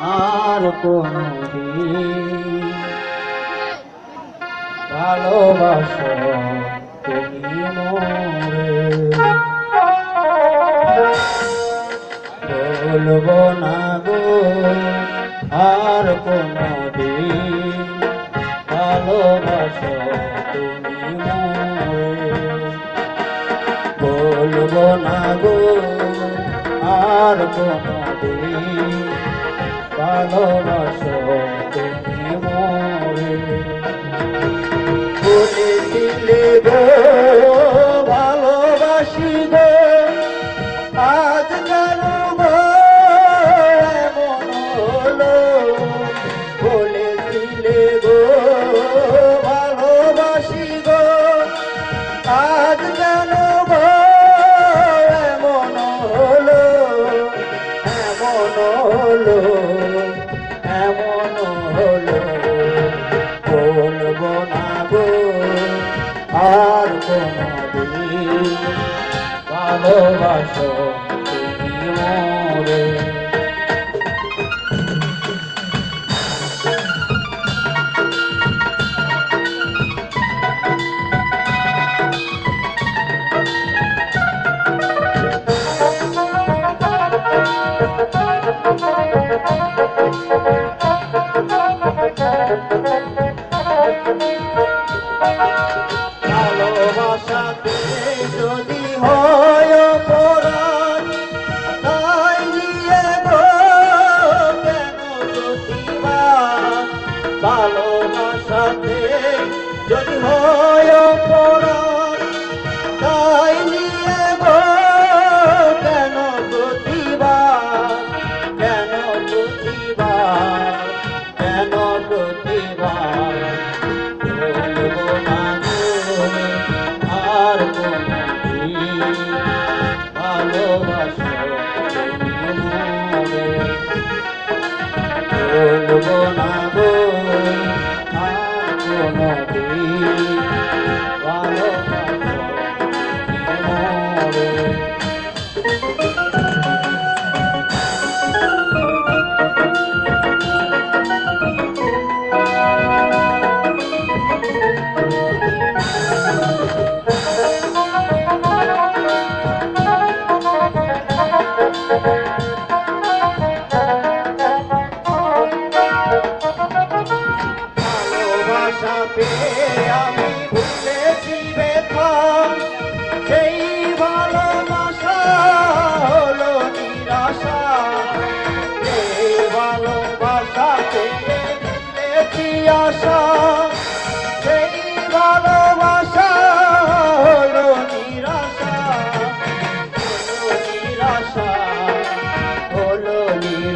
আর কোনদিন। ভালোবাসো তুমি বলব না গো, আর কোনদিন। ভালোবাসো তুমি বলব না গো, আর কোনদিন। ভালোবাসো তুমি মোরে হলো বলব না গো আর কোনদিন ভালোবাসো মোরে। ভালোবাসাতে যদি হয় অপরাধ তাই কেন ভালোবাসাতে যদি হয় অপরাধ